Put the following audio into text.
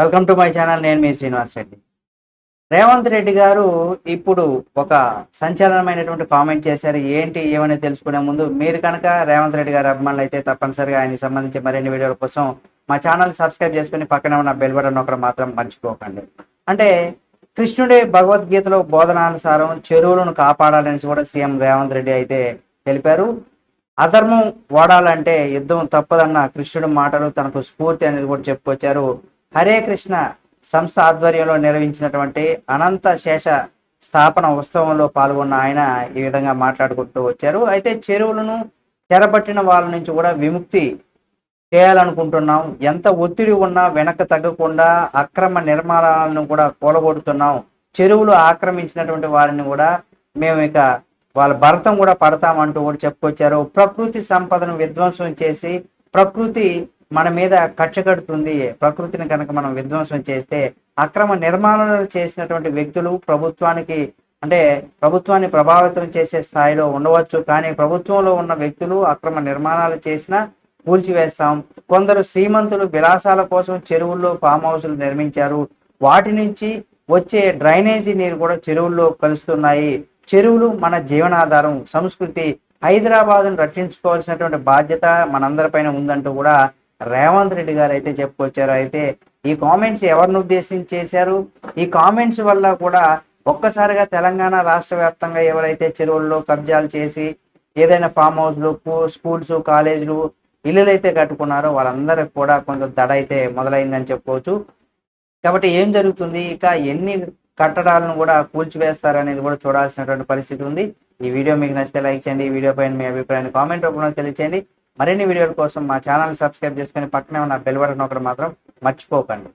Welcome to my channel నేను మీ శ్రీనివాస్ రెడ్డి. రేవంత్ రెడ్డి గారు ఇప్పుడు ఒక సంచలనమైనటువంటి కామెంట్ చేశారు. ఏంటి ఏమని తెలుసుకునే ముందు మీరు కనుక రేవంత్ రెడ్డి గారి అభిమానులు అయితే తప్పనిసరిగా ఆయనకి సంబంధించి మరిన్ని వీడియోల కోసం మా ఛానల్ సబ్స్క్రైబ్ చేసుకుని పక్కన ఉన్న బెల్ బటన్ ఒకటి మాత్రం మర్చిపోకండి. అంటే కృష్ణుడే భగవద్గీతలో బోధనానుసారం చెరువులను కాపాడాలని కూడా సీఎం రేవంత్ రెడ్డి అయితే తెలిపారు. అధర్మం వాడాలంటే యుద్ధం తప్పదన్న కృష్ణుడి మాటలు తనకు స్ఫూర్తి అనేది కూడా చెప్పుకొచ్చారు. హరే కృష్ణ సంస్థ ఆధ్వర్యంలో నిర్వహించినటువంటి అనంత శేష స్థాపన ఉత్సవంలో పాల్గొన్న ఆయన ఈ విధంగా మాట్లాడుకుంటూ వచ్చారు. అయితే చెరువులను తెరబట్టిన వాళ్ళ నుంచి కూడా విముక్తి చేయాలనుకుంటున్నాం. ఎంత ఒత్తిడి ఉన్నా వెనక తగ్గకుండా అక్రమ నిర్మాణాలను కూడా కూలగొడుతున్నాం. చెరువులు ఆక్రమించినటువంటి వారిని కూడా మేము ఇక వాళ్ళ భరతం కూడా పడతామంటూ కూడా చెప్పుకొచ్చారు. ప్రకృతి సంపదను విధ్వంసం చేసి ప్రకృతి మన మీద కక్ష కడుతుంది. ప్రకృతిని కనుక మనం విధ్వంసం చేస్తే అక్రమ నిర్మాణాలు చేసినటువంటి వ్యక్తులు ప్రభుత్వానికి అంటే ప్రభుత్వాన్ని ప్రభావితం చేసే స్థాయిలో ఉండవచ్చు. కానీ ప్రభుత్వంలో ఉన్న వ్యక్తులు అక్రమ నిర్మాణాలు చేసినా కూల్చివేస్తాం. కొందరు శ్రీమంతులు విలాసాల కోసం చెరువుల్లో ఫామ్ హౌసులు నిర్మించారు. వాటి నుంచి వచ్చే డ్రైనేజీ నీరు కూడా చెరువుల్లో కలుస్తున్నాయి. చెరువులు మన జీవనాధారం. సంస్కృతి. హైదరాబాద్ను రక్షించుకోవాల్సినటువంటి బాధ్యత మనందరిపైన ఉందంటూ కూడా రేవంత్ రెడ్డి గారు అయితే చెప్పుకొచ్చారు. అయితే ఈ కామెంట్స్ ఎవరిని ఉద్దేశించి చేశారు? ఈ కామెంట్స్ వల్ల కూడా ఒక్కసారిగా తెలంగాణ రాష్ట్ర వ్యాప్తంగా ఎవరైతే చెరువుల్లో కబ్జాలు చేసి ఏదైనా ఫామ్ హౌస్లు స్కూల్స్ కాలేజీలు ఇల్లులు అయితే కట్టుకున్నారో వాళ్ళందరికి కూడా కొంత దడ అయితే మొదలైందని చెప్పుకోవచ్చు. కాబట్టి ఏం జరుగుతుంది? ఇక ఎన్ని కట్టడాలను కూడా కూల్చివేస్తారు అనేది కూడా చూడాల్సినటువంటి పరిస్థితి ఉంది. ఈ వీడియో మీకు నచ్చితే లైక్ చేయండి. ఈ వీడియో పైన మీ అభిప్రాయాన్ని కామెంట్ రూపంలో తెలియచేయండి. మరిన్ని వీడియోల కోసం మా ఛానల్ సబ్స్క్రైబ్ చేసుకొని పక్కనే ఉన్న బెల్ బటన్ ఒకటి మాత్రం మర్చిపోకండి.